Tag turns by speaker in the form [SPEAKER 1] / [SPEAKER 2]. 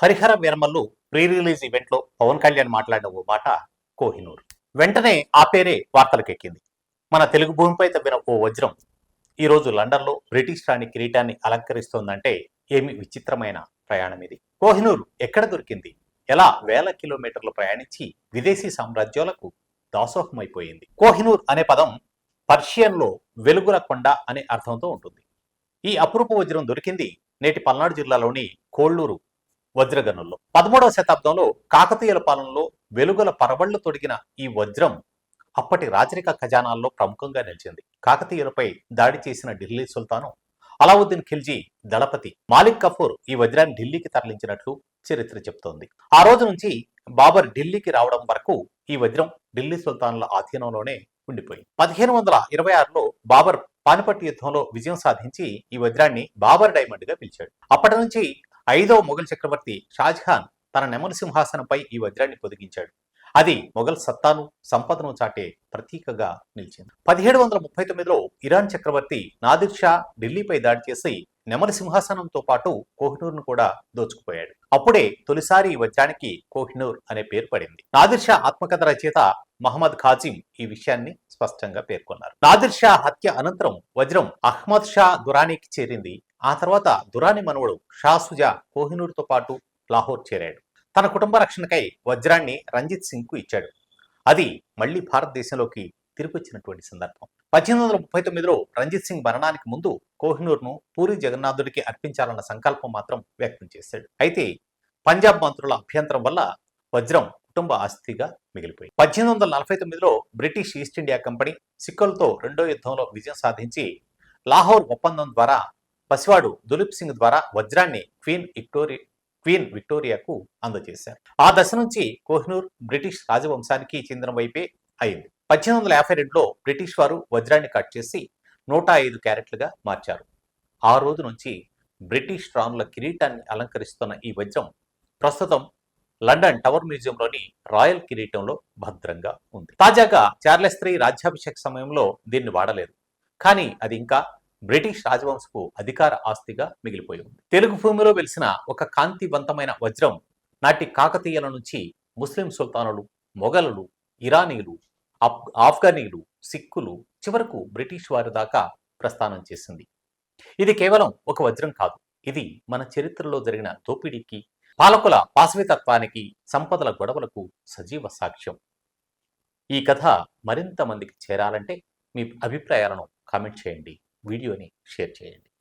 [SPEAKER 1] Harihara Veeramallu pre release ఈవెంట్లో పవన్ కళ్యాణ్ మాట్లాడిన ఓ మాట కోహినూర్. వెంటనే ఆ పేరే వార్తలకెక్కింది. మన తెలుగు భూమిపై తవ్విన ఓ వజ్రం ఈ రోజు లండన్లో బ్రిటిష్ రాణి కిరీటాన్ని అలంకరిస్తోందంటే ఏమి విచిత్రమైన ప్రయాణం ఇది. కోహినూర్ ఎక్కడ దొరికింది? ఎలా వేల కిలోమీటర్లు ప్రయాణించి విదేశీ సామ్రాజ్యాలకు దాసోహమైపోయింది? కోహినూర్ అనే పదం పర్షియన్లో వెలుగుల కొండ అనే అర్థంతో ఉంటుంది. ఈ అపురూప వజ్రం దొరికింది నేటి పల్నాడు జిల్లాలోని కోళ్ళూరు వజ్రగనుల్లో. పదమూడవ శతాబ్దంలో కాకతీయుల పాలనలో వెలుగుల పరవళ్ళు తొడిగిన ఈ వజ్రం అప్పటి రాచరిక ఖజానాల్లో ప్రముఖంగా నిలిచింది. కాకతీయులపై దాడి చేసిన ఢిల్లీ సుల్తాను అలావుద్దీన్ ఖిల్జీ దళపతి మాలిక్ కఫూర్ ఈ వజ్రాన్ని ఢిల్లీకి తరలించినట్లు చరిత్ర చెబుతోంది. ఆ రోజు నుంచి బాబర్ ఢిల్లీకి రావడం వరకు ఈ వజ్రం ఢిల్లీ సుల్తాన్ల ఆధీనంలోనే ఉండిపోయింది. పదిహేను వందల ఇరవై ఆరులో బాబర్ పానిపట్టు యుద్ధంలో విజయం సాధించి ఈ వజ్రాన్ని బాబర్ డైమండ్గా పిలిచాడు. అప్పటి నుంచి ఐదవ మొఘల్ చక్రవర్తి షాజహాన్ తన నెమలి సింహాసనంపై ఈ వజ్రాన్ని పొదిగించాడు. అది మొఘల్ సత్తాను సంపదను చాటే ప్రతీకగా నిలిచింది. పదిహేడు వందల ముప్పై తొమ్మిదిలో ఇరాన్ చక్రవర్తి నాదిర్ షా ఢిల్లీపై దాడి చేసి నెమలి సింహాసనంతో పాటు కోహినూర్ను కూడా దోచుకుపోయాడు. అప్పుడే తొలిసారి ఈ వజ్రానికి కోహినూర్ అనే పేరు పడింది. నాదిర్ షా ఆత్మకథ రచయిత మహమ్మద్ ఖాజిం ఈ విషయాన్ని స్పష్టంగా పేర్కొన్నారు. నాదిర్ షా హత్య అనంతరం వజ్రం అహ్మద్ షా దురానీకి చేరింది ఆ తర్వాత దురాని మనవడు షా సుజా కోహినూర్తో పాటు లాహోర్ చేరాడు. తన కుటుంబ రక్షణకై వజ్రాన్ని రంజిత్ సింగ్కు ఇచ్చాడు. అది మళ్ళీ భారతదేశంలోకి తిరిగొచ్చినటువంటి సందర్భం. పద్దెనిమిది వందల ముప్పై తొమ్మిదిలో రంజిత్ సింగ్ మరణానికి ముందు కోహినూర్ను పూరి జగన్నాథుడికి అర్పించాలన్న సంకల్పం మాత్రం వ్యక్తం చేశాడు. అయితే పంజాబ్ మంత్రుల అభ్యంతరం వల్ల వజ్రం కుటుంబ ఆస్తిగా మిగిలిపోయింది. పద్దెనిమిది వందల నలభై తొమ్మిదిలో బ్రిటిష్ ఈస్ట్ ఇండియా కంపెనీ సిక్కులతో రెండో యుద్ధంలో విజయం సాధించి లాహోర్ ఒప్పందం ద్వారా పసివాడు దులీప్ సింగ్ ద్వారా వజ్రాన్ని క్వీన్ విక్టోరియా క్వీన్ విక్టోరియాకు అందజేశారు. ఆ దశ నుంచి కోహినూర్ బ్రిటిష్ రాజవంశానికి చెందిన వైపే అయింది. పద్దెనిమిది వందల యాభై రెండులో బ్రిటిష్ వారు వజ్రాన్ని కట్ చేసి నూట ఐదు క్యారెట్లుగా మార్చారు. ఆ రోజు నుంచి బ్రిటిష్ రాణుల కిరీటాన్ని అలంకరిస్తున్న ఈ వజ్రం ప్రస్తుతం లండన్ టవర్ మ్యూజియంలోని రాయల్ కిరీటంలో భద్రంగా ఉంది. తాజాగా చార్లెస్ త్రీ రాజ్యాభిషేక సమయంలో దీన్ని వాడలేదు. కానీ అది ఇంకా బ్రిటిష్ రాజవంశపు అధికార ఆస్తిగా మిగిలిపోయి ఉంది. తెలుగు భూమిలో వెలిసిన ఒక కాంతివంతమైన వజ్రం నాటి కాకతీయుల నుంచి ముస్లిం సుల్తానులు మొఘలులు ఇరానీలు ఆఫ్ఘనీలు సిక్కులు చివరకు బ్రిటిష్ వారి దాకా ప్రస్థానం చేసింది. ఇది కేవలం ఒక వజ్రం కాదు. ఇది మన చరిత్రలో జరిగిన దోపిడీకి పాలకుల పాశవితత్వానికి సంపదల గొడవలకు సజీవ సాక్ష్యం. ఈ కథ మరింత మందికి చేరాలంటే మీ అభిప్రాయాలను కామెంట్ చేయండి. వీడియోని షేర్ చేయండి.